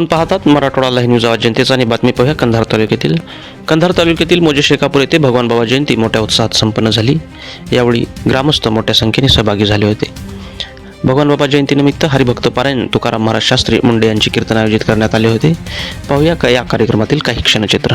आपण पाहतात Marathwada live news आवाज जनतेचा आणि बातमी पाहूया कंधार तालुक्यातील. कंधार तालुक्यातील मोजे शेकापूर येथे भगवान बाबा जयंती मोठ्या उत्साहात संपन्न झाली. यावेळी ग्रामस्थ मोठ्या संख्येने सहभागी झाले होते. भगवान बाबा जयंतीनिमित्त हरिभक्त पारायण तुकाराम महाराज शास्त्री मुंडे यांची कीर्तन आयोजित करण्यात आले होते. पाहूया का या कार्यक्रमातील काही क्षणचित्र.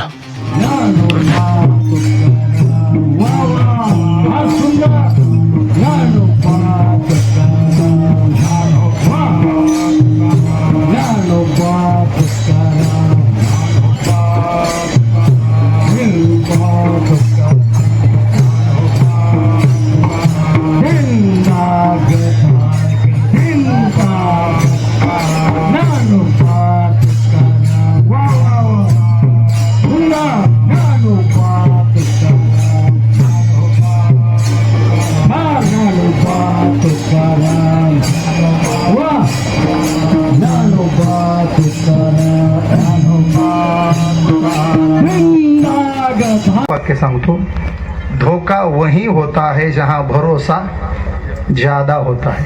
वाक्य सांगतो. धोका वही होता है जहां भरोसा ज्यादा होता है.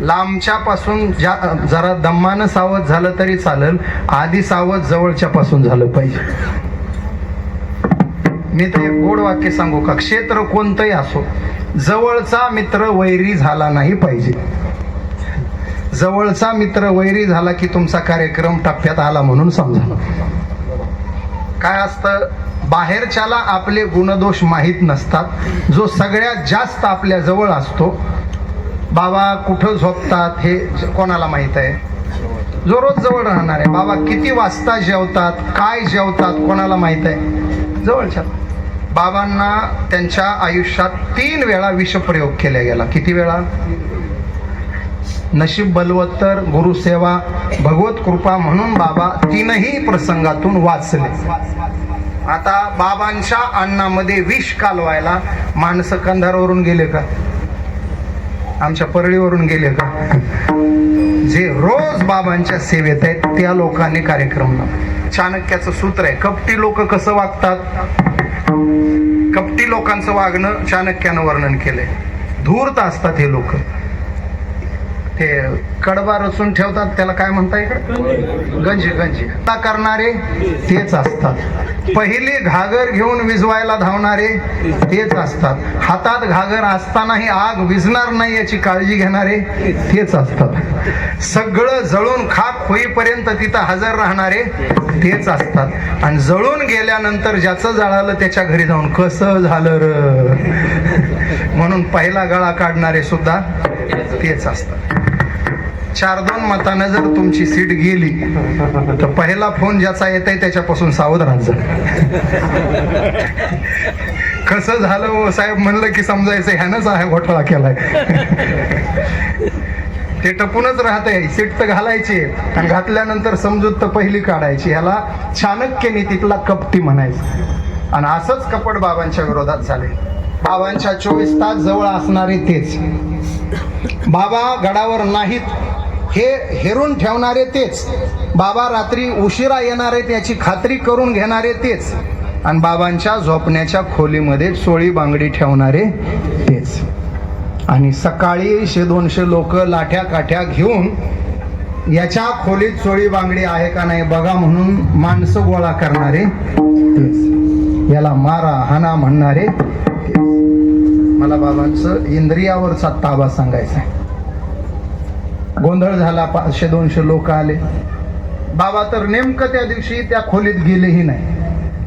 लांबच्या पासून ज्या जरा दम्मानं सावध झालं तरी चालेल आधी सावध जवळच्या पासून झालं पाहिजे. मी तर एक गोड वाक्य सांगू का? क्षेत्र कोणतंही असो जवळचा मित्र वैरी झाला नाही पाहिजे. जवळचा मित्र वैरी झाला की तुमचा कार्यक्रम टप्प्यात आला म्हणून समजा. काय असतं? बाहेरच्याला आपले गुणदोष माहीत नसतात. जो सगळ्यात जास्त आपल्या जवळ असतो. बाबा कुठं झोपतात हे कोणाला माहीत आहे? जो रोज जवळ राहणार आहे. बाबा किती वाजता जेवतात? काय जेवतात? कोणाला माहीत आहे? जवळच्या. बाबांना त्यांच्या आयुष्यात तीन वेळा विषप्रयोग केला गेला. किती वेळा? नशीब बलवत्तर गुरुसेवा भगवत कृपा म्हणून बाबा तीनही प्रसंगातून वाचले. आता बाबांच्या अन्नामध्ये विष कालवायला माणसं कंधारवरून गेले का? आमच्या परळीवरून गेले का? जे रोज बाबांच्या सेवेत आहेत त्या लोकांनी कार्यक्रम चाणक्याचं सूत्र आहे कपटी लोक कसं वागतात? कपटी लोकांचं वागणं चाणक्यानं वर्णन केलंय. धूर्त असतात हे लोक. हे कडबा रचून ठेवतात त्याला काय म्हणता इकडे? गंजी गंजी. आता करणारे तेच असतात. पहिली घागर घेऊन विजवायला धावणारे तेच असतात. हातात घागर असतानाही आग विजणार नाही याची काळजी घेणारे तेच असतात. सगळं जळून खाक होईपर्यंत तिथं हजर राहणारे तेच असतात. आणि जळून गेल्यानंतर ज्याचं जळालं त्याच्या घरी जाऊन कसं झालं र? म्हणून पहिला गळा काढणारे सुद्धा तेच असतात. चार दोन मतानं जर तुमची सीट गेली तर पहिला फोन ज्याचा येत आहे त्याच्यापासून सावध राहत कस कसं झालं हो साहेब म्हणलं की समजायचं ह्यानंच आहे घोटाळा केलाय. ते टपूनच राहते सीट तर घालायची आणि घातल्यानंतर समजूत तर पहिली काढायची. ह्याला चाणक्य नीतीतला कपटी म्हणायचं. आणि असंच कपट बाबांच्या विरोधात झाले बाबांच्या चोवीस तास जवळ असणारे तेच. बाबा गडावर नाहीत. हे हेरून ठेवणारे तेच. बाबा रात्री उशिरा येणार आहेत याची खात्री करून घेणारे तेच. आणि बाबांच्या झोपण्याच्या खोलीमध्ये चोळी बांगडी ठेवणारे तेच. आणि सकाळीशे दोनशे लोक लाठ्या काठ्या घेऊन याच्या खोलीत चोळी बांगडी आहे का नाही बघा म्हणून माणसं गोळा करणारे तेच. याला मारा हाना म्हणणारे मला बाबांचं इंद्रियावरचा ताबा सांगायचा आहे. गोंधळ झाला पाचशे दोनशे लोक आले. बाबा तर नेमकं त्या दिवशी त्या खोलीत गेलेही नाही.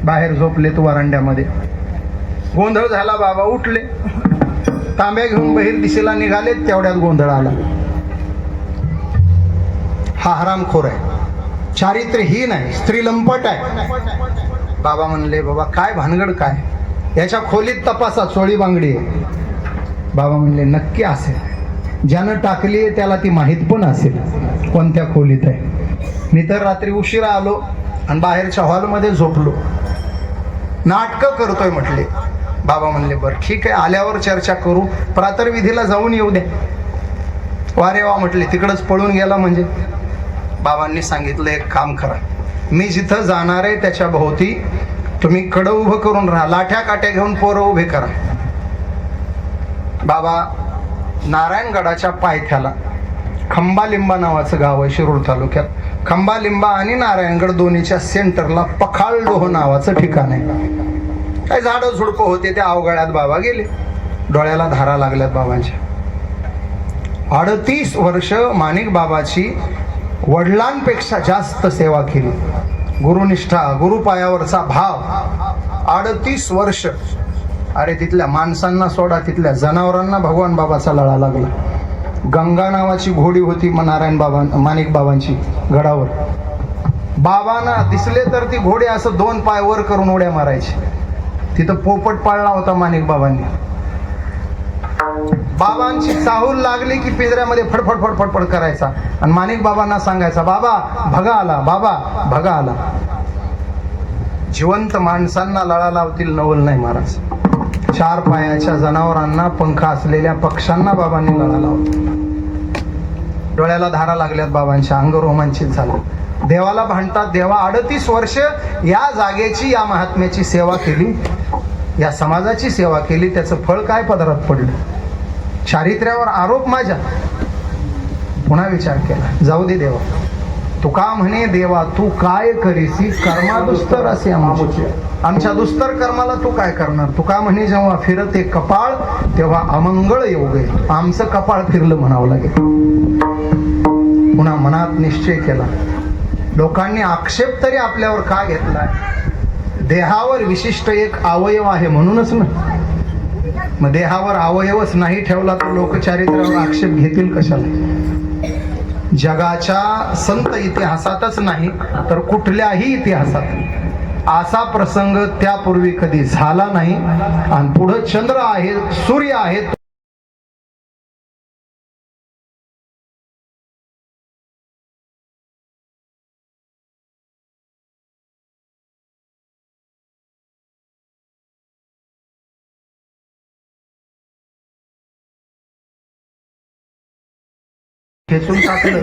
बाहेर झोपलेत वरांड्यामध्ये. गोंधळ झाला बाबा उठले. तांब्या घेऊन बहिर दिशेला निघाले तेवढ्यात गोंधळ आला. हा हरामखोर आहे. चारित्र्यहीन आहे स्त्री लंपट आहे. बाबा म्हणले बाबा काय भानगड काय? याच्या खोलीत तपासा चोळी बांगडी आहे. बाबा म्हणले नक्की असेल ज्यानं टाकली आहे त्याला ती माहीत पण असेल कोणत्या खोलीत आहे. मी तर रात्री उशिरा आलो आणि बाहेरच्या हॉलमध्ये झोपलो. नाटकं करतोय म्हटले. बाबा म्हणले बरं ठीक आहे आल्यावर चर्चा करू. प्रातर्विधीला जाऊन येऊ द्या. वारे वा म्हटले तिकडंच पळून गेला म्हणजे. बाबांनी सांगितलं एक काम करा. मी जिथं जाणार आहे त्याच्या भोवती तुम्ही कडं उभं करून राहा. लाठ्या काट्या घेऊन पोरं उभे करा. बाबा नारायणगडाच्या पायथ्याला खंबालिंबा नावाचं गाव आहे शिरूर तालुक्यात. खंबालिंबा आणि नारायणगड दोन्हीच्या सेंटरला पखाळडोह नावाचं ठिकाण आहे. काय झाडं झुडपं होते त्या अवघड्यात बाबा गेले. डोळ्याला धारा लागल्यात बाबांच्या. अडतीस वर्ष माणिक बाबाची वडिलांपेक्षा जास्त सेवा केली. गुरुनिष्ठा गुरुपायावरचा भाव. अडतीस वर्ष अरे तिथल्या माणसांना सोडा तिथल्या जनावरांना भगवान बाबाचा लळा लागला. गंगा नावाची घोडी होती म नारायण बाबा माणिक बाबांची गडावर. बाबांना दिसले तर ती घोडी असं दोन पाय वर करून उड्या मारायची. तिथं पोपट पाळला होता माणिक बाबांनी. बाबांची चाहूल लागली की पिंजऱ्यामध्ये फडफड फडफड फड करायचा. आणि माणिक बाबांना सांगायचा बाबा भगा आला बाबा भगा आला. जिवंत माणसांना लळा लावतील नवल नाही महाराज. चार पायाच्या जनावरांना पंख असलेल्या पक्ष्यांना बाबांनी लढा लावला डोळ्याला धारा लागल्यात बाबांच्या अंग रोमांचित झालं. देवाला भांडतात देवा अडतीस वर्ष या जागेची या महात्म्याची सेवा केली. या समाजाची सेवा केली त्याचं फळ काय पदरात पडलं? चारित्र्यावर आरोप माझ्या. पुन्हा विचार केला. जाऊ दे देवा. तुका म्हणे देवा तू काय करीसी? कर्मा दुस्तर असे आमचे. आमच्या दुस्तर कर्माला तू काय करणार? तुका म्हणे जेव्हा फिरते कपाळ तेव्हा अमंगळ योग आहे. आमचं कपाळ फिरलं म्हणावं लागेल. पुन्हा मनात निश्चय केला. लोकांनी आक्षेप तरी आपल्यावर का घेतलाय? देहावर विशिष्ट एक अवयव आहे म्हणूनच ना. मग देहावर अवयवच नाही ठेवला तर लोक चारित्र्यावर आक्षेप घेतील कशाला? जगाच्या संत इतिहासातच नाही तर कुठल्याही इतिहासात. असा प्रसंग त्यापूर्वी कधी झाला नाही. आणि पुढं चंद्र आहे सूर्य आहेत आहे खेचून टाकलं